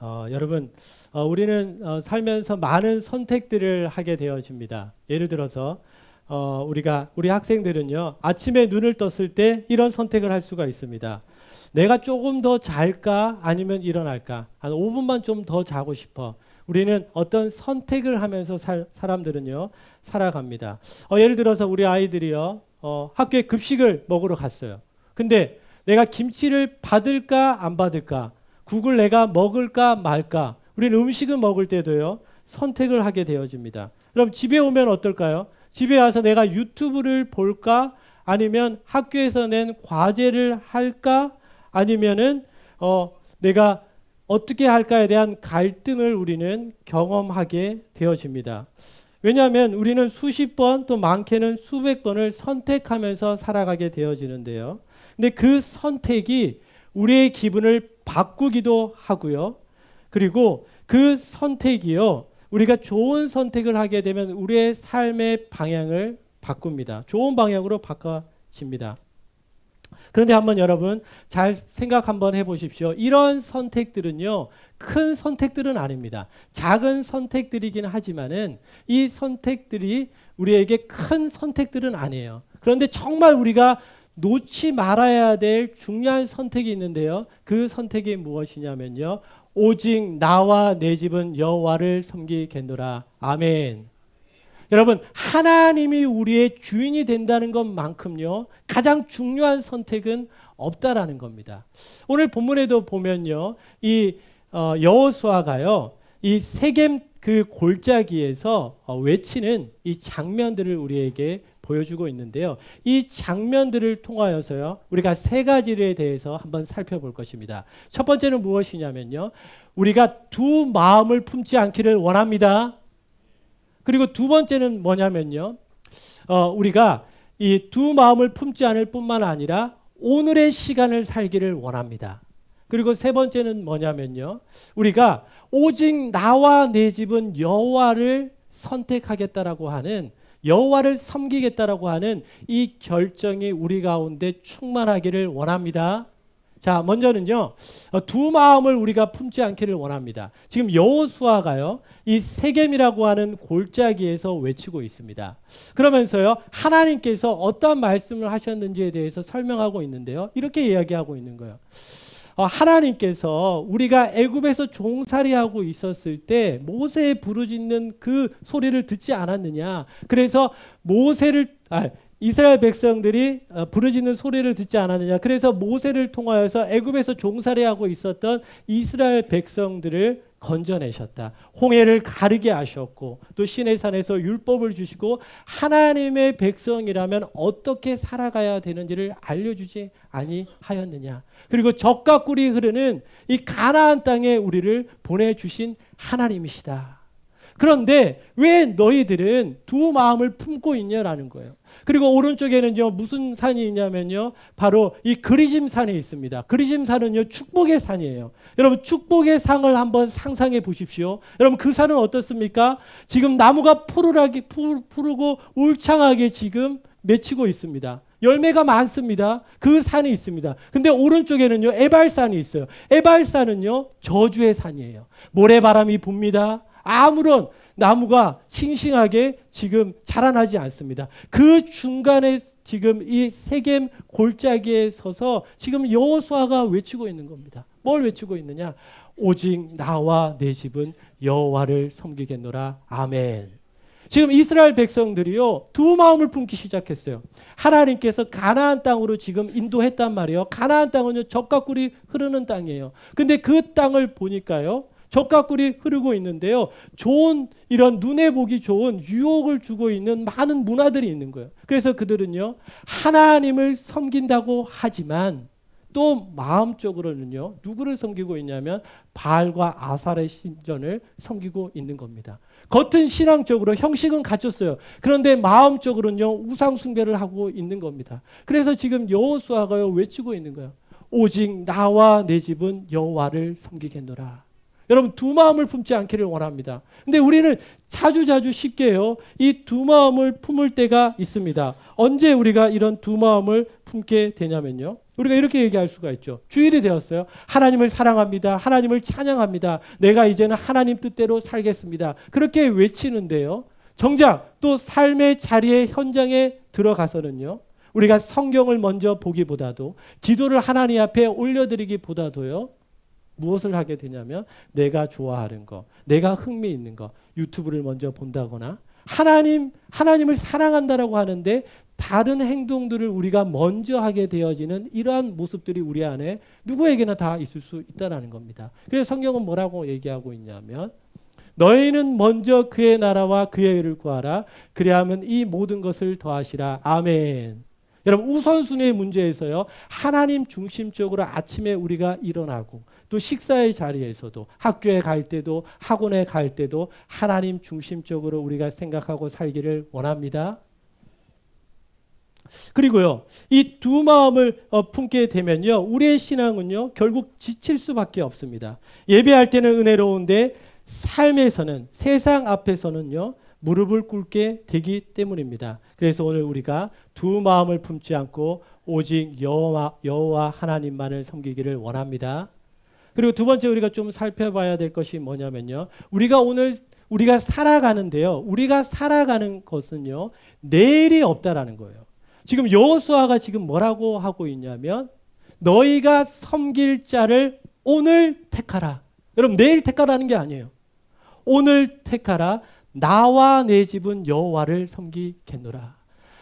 어, 여러분, 어, 우리는 어, 살면서 많은 선택들을 하게 되어집니다. 예를 들어서 어, 우리가 우리 학생들은요 아침에 눈을 떴을 때 이런 선택을 할 수가 있습니다. 내가 조금 더 잘까 아니면 일어날까 한 5분만 좀 더 자고 싶어. 우리는 어떤 선택을 하면서 살, 사람들은요 살아갑니다. 어, 예를 들어서 우리 아이들이요 어, 학교에 급식을 먹으러 갔어요. 근데 내가 김치를 받을까 안 받을까 국을 내가 먹을까 말까 우리는 음식을 먹을 때도요 선택을 하게 되어집니다. 그럼 집에 오면 어떨까요? 집에 와서 내가 유튜브를 볼까 아니면 학교에서 낸 과제를 할까 아니면은 어 내가 어떻게 할까에 대한 갈등을 우리는 경험하게 되어집니다. 왜냐하면 우리는 수십 번 또 많게는 수백 번을 선택하면서 살아가게 되어지는데요. 근데 그 선택이 우리의 기분을 바꾸기도 하고요. 그리고 그 선택이요. 우리가 좋은 선택을 하게 되면 우리의 삶의 방향을 바꿉니다. 좋은 방향으로 바꿔집니다. 그런데 한번 여러분 잘 생각 한번 해보십시오. 이런 선택들은요, 큰 선택들은 아닙니다. 작은 선택들이긴 하지만은 이 선택들이 우리에게 큰 선택들은 아니에요. 그런데 정말 우리가 놓지 말아야 될 중요한 선택이 있는데요. 그 선택이 무엇이냐면요. 오직 나와 내 집은 여호와를 섬기겠노라. 아멘. 여러분 하나님이 우리의 주인이 된다는 것만큼요 가장 중요한 선택은 없다라는 겁니다. 오늘 본문에도 보면요 이 어, 여호수아가요 이 세겜 그 골짜기에서 어, 외치는 이 장면들을 우리에게 보여주고 있는데요. 이 장면들을 통하여서요 우리가 세 가지에 대해서 한번 살펴볼 것입니다. 첫 번째는 무엇이냐면요 우리가 두 마음을 품지 않기를 원합니다. 그리고 두 번째는 뭐냐면요. 어, 우리가 이 두 마음을 품지 않을 뿐만 아니라 오늘의 시간을 살기를 원합니다. 그리고 세 번째는 뭐냐면요. 우리가 오직 나와 내 집은 여호와를 선택하겠다라고 하는 여호와를 섬기겠다라고 하는 이 결정이 우리 가운데 충만하기를 원합니다. 자, 먼저는요. 어, 두 마음을 우리가 품지 않기를 원합니다. 지금 여호수아가요. 이 세겜이라고 하는 골짜기에서 외치고 있습니다. 그러면서요. 하나님께서 어떠한 말씀을 하셨는지에 대해서 설명하고 있는데요. 이렇게 이야기하고 있는 거예요. 어, 하나님께서 우리가 애굽에서 종살이하고 있었을 때 모세의 부르짖는 그 소리를 듣지 않았느냐? 그래서 모세를 아, 이스라엘 백성들이 어, 부르짖는 소리를 듣지 않았느냐. 그래서 모세를 통하여서 애굽에서 종살이하고 있었던 이스라엘 백성들을 건져내셨다. 홍해를 가르게 하셨고 또 시내 산에서 율법을 주시고 하나님의 백성이라면 어떻게 살아가야 되는지를 알려주지 아니하였느냐. 그리고 적과 꿀이 흐르는 이 가나안 땅에 우리를 보내주신 하나님이시다. 그런데 왜 너희들은 두 마음을 품고 있냐라는 거예요. 그리고 오른쪽에는요 무슨 산이 있냐면요 바로 이 그리심 산이 있습니다. 그리심 산은요 축복의 산이에요. 여러분 축복의 상을 한번 상상해 보십시오. 여러분 그 산은 어떻습니까? 지금 나무가 푸르하게 푸르고 울창하게 지금 맺히고 있습니다. 열매가 많습니다. 그 산이 있습니다. 근데 오른쪽에는요 에발산이 있어요. 에발산은요 저주의 산이에요. 모래바람이 붑니다. 아무런 나무가 싱싱하게 지금 자라나지 않습니다. 그 중간에 지금 이 세겜 골짜기에 서서 지금 여호수아가 외치고 있는 겁니다. 뭘 외치고 있느냐? 오직 나와 내 집은 여호와를 섬기겠노라. 아멘. 지금 이스라엘 백성들이요 두 마음을 품기 시작했어요. 하나님께서 가나안 땅으로 지금 인도했단 말이에요. 가나안 땅은요 적과 꿀이 흐르는 땅이에요. 근데 그 땅을 보니까요 적과 꿀이 흐르고 있는데요. 좋은 이런 눈에 보기 좋은 유혹을 주고 있는 많은 문화들이 있는 거예요. 그래서 그들은요. 하나님을 섬긴다고 하지만 또 마음적으로는요. 누구를 섬기고 있냐면 바알과 아살의 신전을 섬기고 있는 겁니다. 겉은 신앙적으로 형식은 갖췄어요. 그런데 마음적으로는요. 우상 숭배를 하고 있는 겁니다. 그래서 지금 여호수아가요 외치고 있는 거예요. 오직 나와 내 집은 여호와를 섬기겠노라. 여러분 두 마음을 품지 않기를 원합니다. 근데 우리는 자주 자주 쉽게요. 이 두 마음을 품을 때가 있습니다. 언제 우리가 이런 두 마음을 품게 되냐면요. 우리가 이렇게 얘기할 수가 있죠. 주일이 되었어요. 하나님을 사랑합니다. 하나님을 찬양합니다. 내가 이제는 하나님 뜻대로 살겠습니다. 그렇게 외치는데요. 정작 또 삶의 자리에 현장에 들어가서는요. 우리가 성경을 먼저 보기보다도 기도를 하나님 앞에 올려드리기보다도요. 무엇을 하게 되냐면 내가 좋아하는 거, 내가 흥미 있는 거, 유튜브를 먼저 본다거나 하나님 하나님을 사랑한다라고 하는데 다른 행동들을 우리가 먼저 하게 되어지는 이러한 모습들이 우리 안에 누구에게나 다 있을 수 있다라는 겁니다. 그래서 성경은 뭐라고 얘기하고 있냐면 너희는 먼저 그의 나라와 그의 의를 구하라. 그리하면 이 모든 것을 더하시라. 아멘. 여러분 우선순위의 문제에서요. 하나님 중심적으로 아침에 우리가 일어나고 또 식사의 자리에서도 학교에 갈 때도 학원에 갈 때도 하나님 중심적으로 우리가 생각하고 살기를 원합니다. 그리고요, 이 두 마음을 어, 품게 되면요, 우리의 신앙은요, 결국 지칠 수밖에 없습니다. 예배할 때는 은혜로운데, 삶에서는, 세상 앞에서는요, 무릎을 꿇게 되기 때문입니다. 그래서 오늘 우리가 두 마음을 품지 않고 오직 여호와, 여호와 하나님만을 섬기기를 원합니다. 그리고 두 번째 우리가 좀 살펴봐야 될 것이 뭐냐면요. 우리가 오늘 우리가 살아가는데요. 우리가 살아가는 것은요. 내일이 없다라는 거예요. 지금 여호수아가 지금 뭐라고 하고 있냐면 너희가 섬길 자를 오늘 택하라. 여러분 내일 택하라는 게 아니에요. 오늘 택하라. 나와 내 집은 여호와를 섬기겠노라.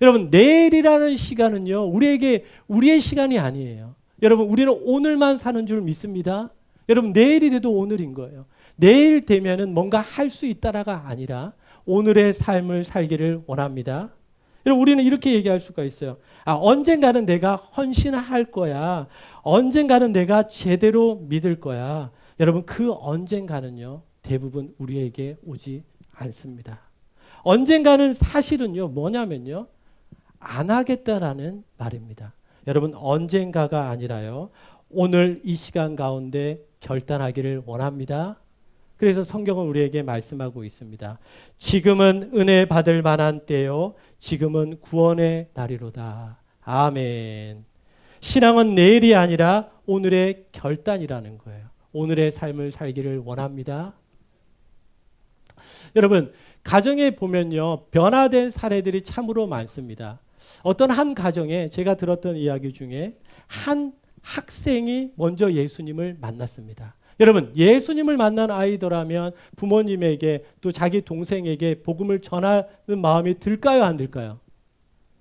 여러분 내일이라는 시간은요. 우리에게 우리의 시간이 아니에요. 여러분 우리는 오늘만 사는 줄 믿습니다. 여러분 내일이 돼도 오늘인 거예요. 내일 되면은 뭔가 할 수 있다라가 아니라 오늘의 삶을 살기를 원합니다. 여러분 우리는 이렇게 얘기할 수가 있어요. 아, 언젠가는 내가 헌신할 거야. 언젠가는 내가 제대로 믿을 거야. 여러분 그 언젠가는요. 대부분 우리에게 오지 않습니다. 언젠가는 사실은요. 뭐냐면요. 안 하겠다라는 말입니다. 여러분 언젠가가 아니라요. 오늘 이 시간 가운데 결단하기를 원합니다. 그래서 성경은 우리에게 말씀하고 있습니다. 지금은 은혜 받을 만한 때요. 지금은 구원의 날이로다. 아멘. 신앙은 내일이 아니라 오늘의 결단이라는 거예요. 오늘의 삶을 살기를 원합니다. 여러분, 가정에 보면요. 변화된 사례들이 참으로 많습니다. 어떤 한 가정에 제가 들었던 이야기 중에 한 학생이 먼저 예수님을 만났습니다. 여러분, 예수님을 만난 아이더라면 부모님에게 또 자기 동생에게 복음을 전하는 마음이 들까요, 안 들까요?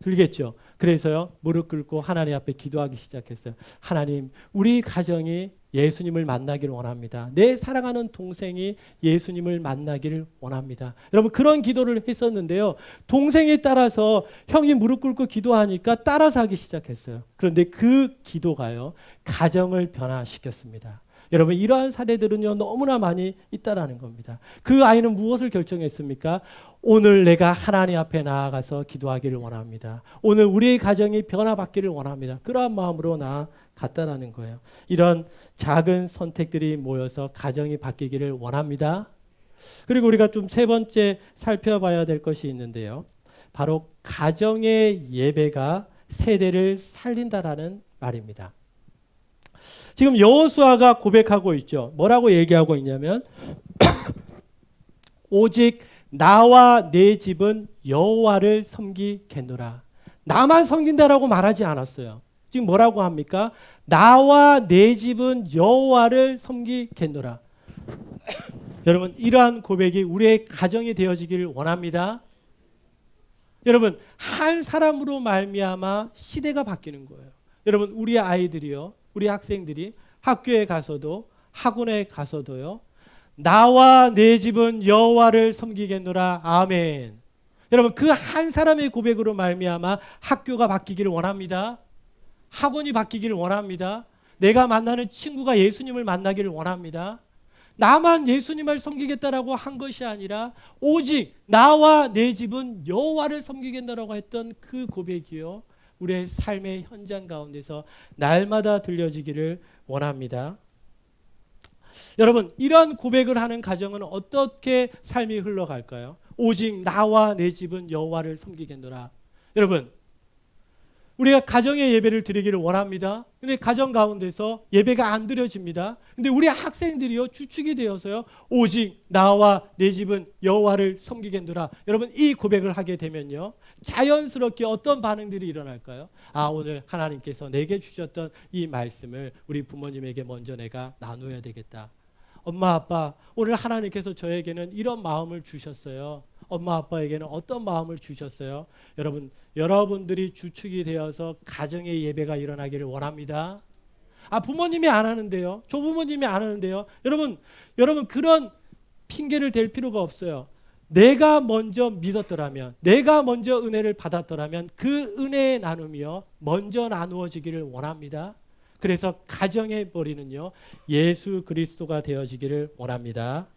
들겠죠. 그래서요, 무릎 꿇고 하나님 앞에 기도하기 시작했어요. 하나님, 우리 가정이 예수님을 만나기를 원합니다. 내 사랑하는 동생이 예수님을 만나기를 원합니다. 여러분, 그런 기도를 했었는데요. 동생에 따라서 형이 무릎 꿇고 기도하니까 따라서 하기 시작했어요. 그런데 그 기도가요, 가정을 변화시켰습니다. 여러분 이러한 사례들은요 너무나 많이 있다라는 겁니다. 그 아이는 무엇을 결정했습니까? 오늘 내가 하나님 앞에 나아가서 기도하기를 원합니다. 오늘 우리의 가정이 변화받기를 원합니다. 그러한 마음으로 나아갔다라는 거예요. 이런 작은 선택들이 모여서 가정이 바뀌기를 원합니다. 그리고 우리가 좀 세 번째 살펴봐야 될 것이 있는데요. 바로 가정의 예배가 세대를 살린다라는 말입니다. 지금 여호수아가 고백하고 있죠. 뭐라고 얘기하고 있냐면 오직 나와 내 집은 여호와를 섬기겠노라. 나만 섬긴다라고 말하지 않았어요. 지금 뭐라고 합니까? 나와 내 집은 여호와를 섬기겠노라. 여러분 이러한 고백이 우리의 가정이 되어지기를 원합니다. 여러분 한 사람으로 말미암아 시대가 바뀌는 거예요. 여러분 우리 아이들이요. 우리 학생들이 학교에 가서도 학원에 가서도요. 나와 내 집은 여호와를 섬기겠노라. 아멘. 여러분 그 한 사람의 고백으로 말미암아 학교가 바뀌기를 원합니다. 학원이 바뀌기를 원합니다. 내가 만나는 친구가 예수님을 만나기를 원합니다. 나만 예수님을 섬기겠다라고 한 것이 아니라 오직 나와 내 집은 여호와를 섬기겠다라고 했던 그 고백이요. 우리의 삶의 현장 가운데서 날마다 들려지기를 원합니다. 여러분, 이러한 고백을 하는 가정은 어떻게 삶이 흘러갈까요? 오직 나와 내 집은 여호와를 섬기겠노라. 여러분, 우리가 가정의 예배를 드리기를 원합니다. 근데 가정 가운데서 예배가 안 드려집니다. 근데 우리 학생들이요 주축이 되어서요 오직 나와 내 집은 여호와를 섬기겠노라. 여러분 이 고백을 하게 되면요 자연스럽게 어떤 반응들이 일어날까요? 아 오늘 하나님께서 내게 주셨던 이 말씀을 우리 부모님에게 먼저 내가 나누어야 되겠다. 엄마 아빠 오늘 하나님께서 저에게는 이런 마음을 주셨어요. 엄마 아빠에게는 어떤 마음을 주셨어요? 여러분 여러분들이 주축이 되어서 가정의 예배가 일어나기를 원합니다. 아 부모님이 안 하는데요. 조부모님이 안 하는데요. 여러분 여러분 그런 핑계를 댈 필요가 없어요. 내가 먼저 믿었더라면, 내가 먼저 은혜를 받았더라면 그 은혜의 나눔이요 먼저 나누어지기를 원합니다. 그래서 가정의 머리는요 예수 그리스도가 되어지기를 원합니다.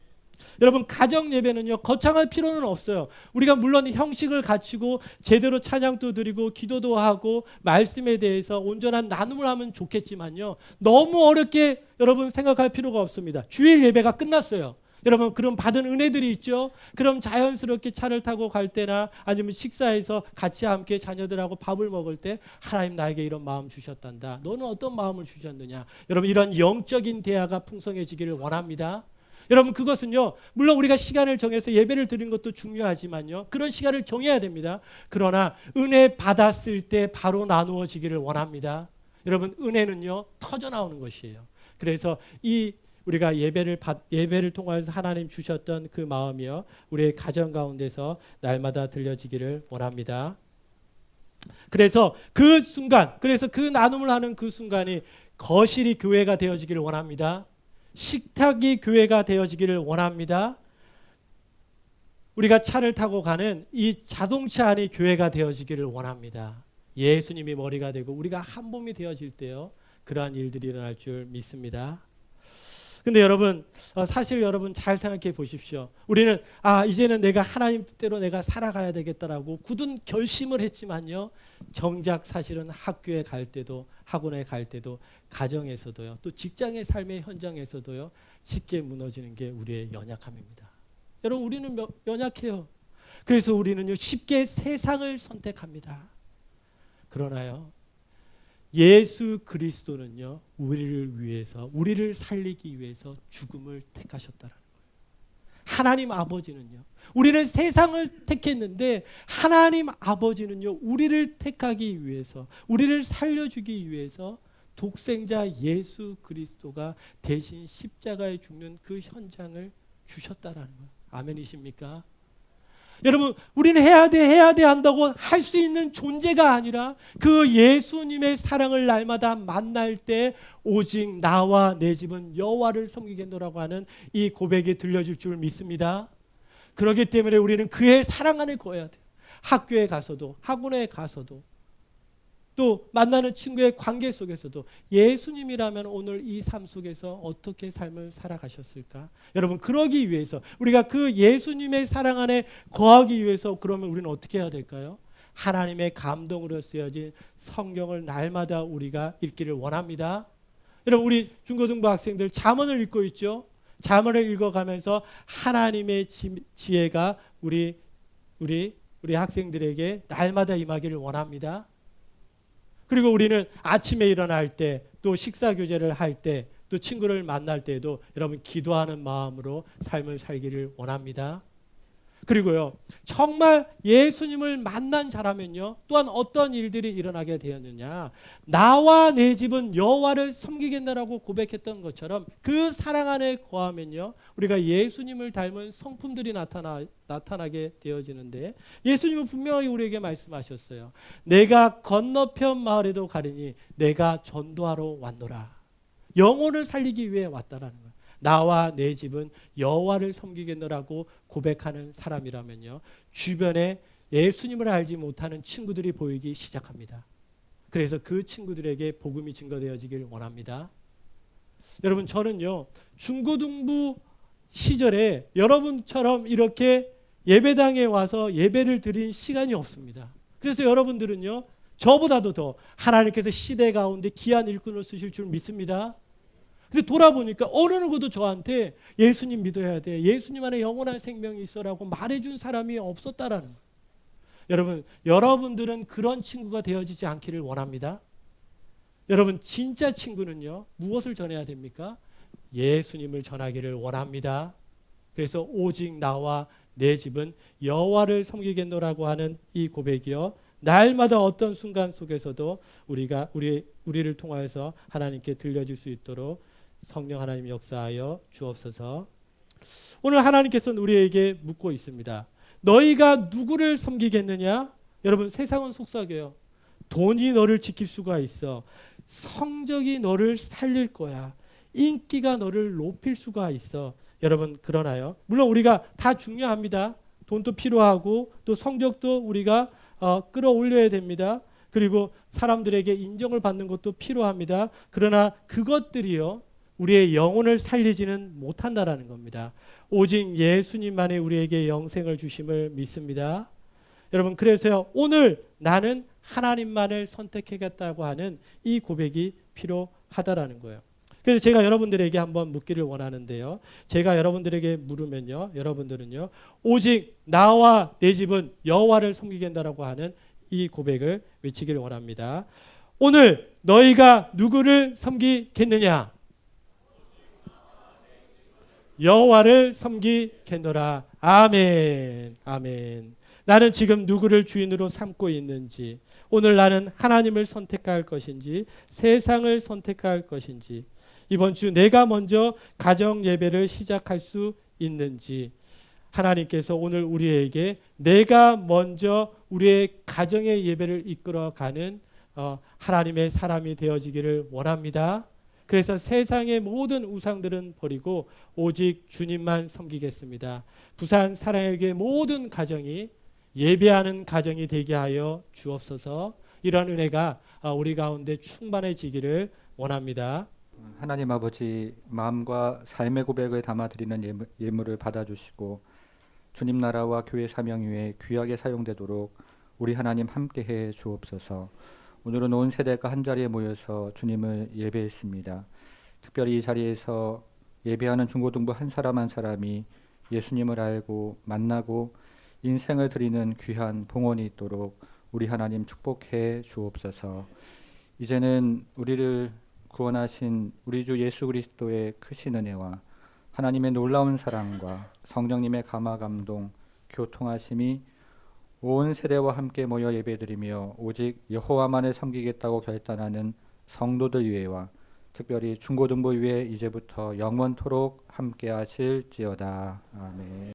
여러분 가정 예배는요 거창할 필요는 없어요. 우리가 물론 형식을 갖추고 제대로 찬양도 드리고 기도도 하고 말씀에 대해서 온전한 나눔을 하면 좋겠지만요 너무 어렵게 여러분 생각할 필요가 없습니다. 주일 예배가 끝났어요. 여러분 그럼 받은 은혜들이 있죠. 그럼 자연스럽게 차를 타고 갈 때나 아니면 식사해서 같이 함께 자녀들하고 밥을 먹을 때 하나님 나에게 이런 마음 주셨단다. 너는 어떤 마음을 주셨느냐? 여러분 이런 영적인 대화가 풍성해지기를 원합니다. 여러분 그것은요 물론 우리가 시간을 정해서 예배를 드리는 것도 중요하지만요 그런 시간을 정해야 됩니다. 그러나 은혜 받았을 때 바로 나누어지기를 원합니다. 여러분 은혜는요 터져 나오는 것이에요. 그래서 이 우리가 예배를 받, 예배를 통해서 하나님 주셨던 그 마음이요 우리의 가정 가운데서 날마다 들려지기를 원합니다. 그래서 그 순간 그래서 그 나눔을 하는 그 순간이 거실이 교회가 되어지기를 원합니다 식탁이 교회가 되어지기를 원합니다. 우리가 차를 타고 가는 이 자동차 안이 교회가 되어지기를 원합니다. 예수님이 머리가 되고 우리가 한 몸이 되어질 때요. 그러한 일들이 일어날 줄 믿습니다. 근데 여러분 어, 사실 여러분 잘 생각해 보십시오. 우리는 아 이제는 내가 하나님 뜻대로 내가 살아가야 되겠다라고 굳은 결심을 했지만요. 정작 사실은 학교에 갈 때도 학원에 갈 때도 가정에서도요. 또 직장의 삶의 현장에서도요. 쉽게 무너지는 게 우리의 연약함입니다. 여러분 우리는 몇- 연약해요. 그래서 우리는요 쉽게 세상을 선택합니다. 그러나요 예수 그리스도는요 우리를 위해서 우리를 살리기 위해서 죽음을 택하셨다라는 거예요. 하나님 아버지는요 우리는 세상을 택했는데 하나님 아버지는요 우리를 택하기 위해서 우리를 살려주기 위해서 독생자 예수 그리스도가 대신 십자가에 죽는 그 현장을 주셨다라는 거예요. 아멘이십니까? 여러분, 우리는 해야 돼, 해야 돼 한다고 할 수 있는 존재가 아니라 그 예수님의 사랑을 날마다 만날 때 오직 나와 내 집은 여호와를 섬기겠노라고 하는 이 고백이 들려줄 줄 믿습니다. 그렇기 때문에 우리는 그의 사랑 안에 거해야 돼요. 학교에 가서도, 학원에 가서도, 또 만나는 친구의 관계 속에서도 예수님이라면 오늘 이 삶 속에서 어떻게 삶을 살아가셨을까? 여러분 그러기 위해서 우리가 그 예수님의 사랑 안에 거하기 위해서 그러면 우리는 어떻게 해야 될까요? 하나님의 감동으로 쓰여진 성경을 날마다 우리가 읽기를 원합니다. 여러분 우리 중고등부 학생들 잠언을 읽고 있죠. 잠언을 읽어가면서 하나님의 지, 지혜가 우리 우리 우리 학생들에게 날마다 임하기를 원합니다. 그리고 우리는 아침에 일어날 때, 또 식사 교제를 할 때, 또 친구를 만날 때도 여러분 기도하는 마음으로 삶을 살기를 원합니다. 그리고요, 정말 예수님을 만난 자라면요, 또한 어떤 일들이 일어나게 되었느냐. 나와 내 집은 여호와를 섬기겠다라고 고백했던 것처럼 그 사랑 안에 거하면요, 우리가 예수님을 닮은 성품들이 나타나, 나타나게 되어지는데, 예수님은 분명히 우리에게 말씀하셨어요. 내가 건너편 마을에도 가리니 내가 전도하러 왔노라. 영혼을 살리기 위해 왔다라는. 나와 내 집은 여호와를 섬기겠노라고 고백하는 사람이라면요. 주변에 예수님을 알지 못하는 친구들이 보이기 시작합니다. 그래서 그 친구들에게 복음이 증거되어지길 원합니다. 여러분 저는요. 중고등부 시절에 여러분처럼 이렇게 예배당에 와서 예배를 드린 시간이 없습니다. 그래서 여러분들은요. 저보다도 더 하나님께서 시대 가운데 귀한 일꾼을 쓰실 줄 믿습니다. 근데 돌아보니까 어느 누구도 저한테 예수님 믿어야 돼. 예수님 안에 영원한 생명이 있어라고 말해준 사람이 없었다라는 거예요. 여러분, 여러분들은 그런 친구가 되어지지 않기를 원합니다. 여러분, 진짜 친구는요, 무엇을 전해야 됩니까? 예수님을 전하기를 원합니다. 그래서 오직 나와 내 집은 여호와를 섬기겠노라고 하는 이 고백이요. 날마다 어떤 순간 속에서도 우리가 우리 우리를 통하여서 하나님께 들려줄 수 있도록 성령 하나님 역사하여 주옵소서. 오늘 하나님께서는 우리에게 묻고 있습니다. 너희가 누구를 섬기겠느냐? 여러분 세상은 속삭여요. 돈이 너를 지킬 수가 있어. 성적이 너를 살릴 거야. 인기가 너를 높일 수가 있어. 여러분 그러나요? 물론 우리가 다 중요합니다. 돈도 필요하고 또 성적도 우리가 어, 끌어올려야 됩니다. 그리고 사람들에게 인정을 받는 것도 필요합니다. 그러나 그것들이요 우리의 영혼을 살리지는 못한다라는 겁니다. 오직 예수님만이 우리에게 영생을 주심을 믿습니다. 여러분 그래서요 오늘 나는 하나님만을 선택하겠다고 하는 이 고백이 필요하다라는 거예요. 그래서 제가 여러분들에게 한번 묻기를 원하는데요. 제가 여러분들에게 물으면요. 여러분들은요. 오직 나와 내 집은 여호와를 섬기겠다라고 하는 이 고백을 외치기를 원합니다. 오늘 너희가 누구를 섬기겠느냐? 여호와를 섬기겠노라. 아멘. 아멘. 나는 지금 누구를 주인으로 삼고 있는지, 오늘 나는 하나님을 선택할 것인지, 세상을 선택할 것인지, 이번 주 내가 먼저 가정 예배를 시작할 수 있는지, 하나님께서 오늘 우리에게 내가 먼저 우리의 가정의 예배를 이끌어가는 어, 하나님의 사람이 되어지기를 원합니다. 그래서 세상의 모든 우상들은 버리고 오직 주님만 섬기겠습니다. 부산 사랑에게 모든 가정이 예배하는 가정이 되게 하여 주옵소서. 이런 은혜가 아, 우리 가운데 충만해지기를 원합니다. 하나님 아버지 마음과 삶의 고백을 담아 드리는 예물- 예물을 받아 주시고 주님 나라와 교회 사명 위에 귀하게 사용되도록 우리 하나님 함께해 주옵소서. 오늘은 온 세대가 한 자리에 모여서 주님을 예배했습니다. 특별히 이 자리에서 예배하는 중고등부 한 사람 한 사람이 예수님을 알고 만나고 인생을 드리는 귀한 봉헌이 있도록 우리 하나님 축복해 주옵소서. 이제는 우리를 구원하신 우리 주 예수 그리스도의 크신 은혜와 하나님의 놀라운 사랑과 성령님의 감화 감동 교통하심이 온 세대와 함께 모여 예배드리며 오직 여호와만을 섬기겠다고 결단하는 성도들 위에와 특별히 중고등부 위에 이제부터 영원토록 함께 하실지어다. 아멘.